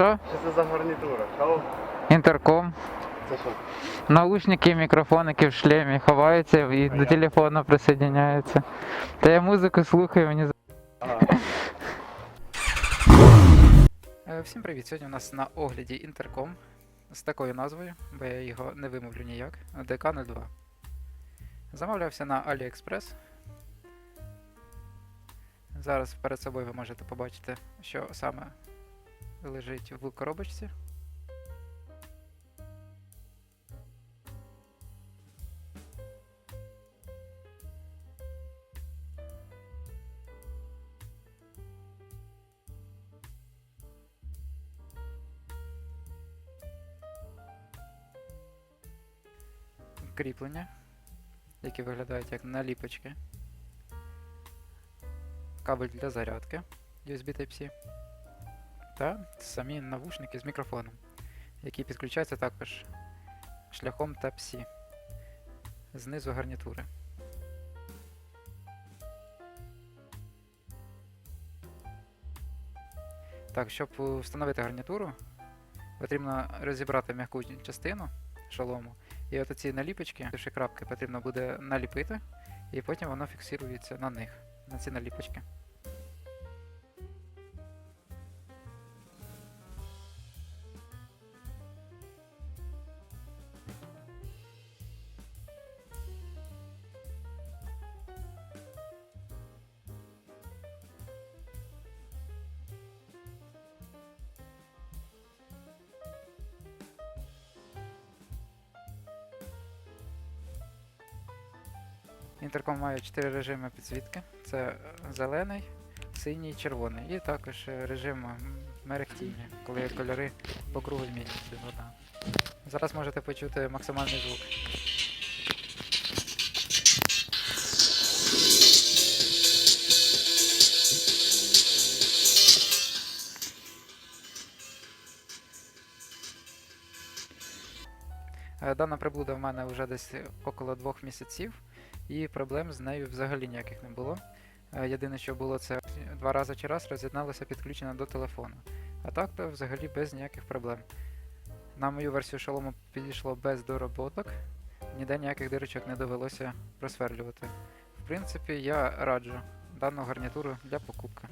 Що? Що це за гарнітура? Кого? Інтерком. Це що? Наушники, мікрофоники в шлемі ховаються і до телефону присоединяються. Та я музику слухаю, мені за- Е, Всім привіт! Сьогодні у нас на огляді інтерком з такою назвою, бо я його не вимовлю ніяк. ДК-02. Замовлявся на AliExpress. Зараз перед собою ви можете побачити, що саме лежить в коробочці. кріплення, які виглядають як наліпочки. Кабель для зарядки USB Type-C. Та самі навушники з мікрофоном, які підключаються також шляхом Type-C знизу гарнітури. Так, щоб встановити гарнітуру, потрібно розібрати м'яку частину шолому і от ці наліпочки, крапки потрібно буде наліпити, і потім воно фіксується на них, на ці наліпочки. Інтерком має 4 режими підсвітки: це зелений, синій, червоний. І також е, режим мерехтіння, коли кольори по кругу змінюються. Зараз можете почути максимальний звук. Е, Дана приблуда в мене вже десь около двох місяців, і проблем з нею взагалі ніяких не було. Е, Єдине, що було, це два рази чи раз роз'єдналося підключення до телефону. А так то взагалі без ніяких проблем. На мою версію шолому підійшло без дороботок, ніде ніяких дирочок не довелося просверлювати. В принципі, я раджу дану гарнітуру для покупки.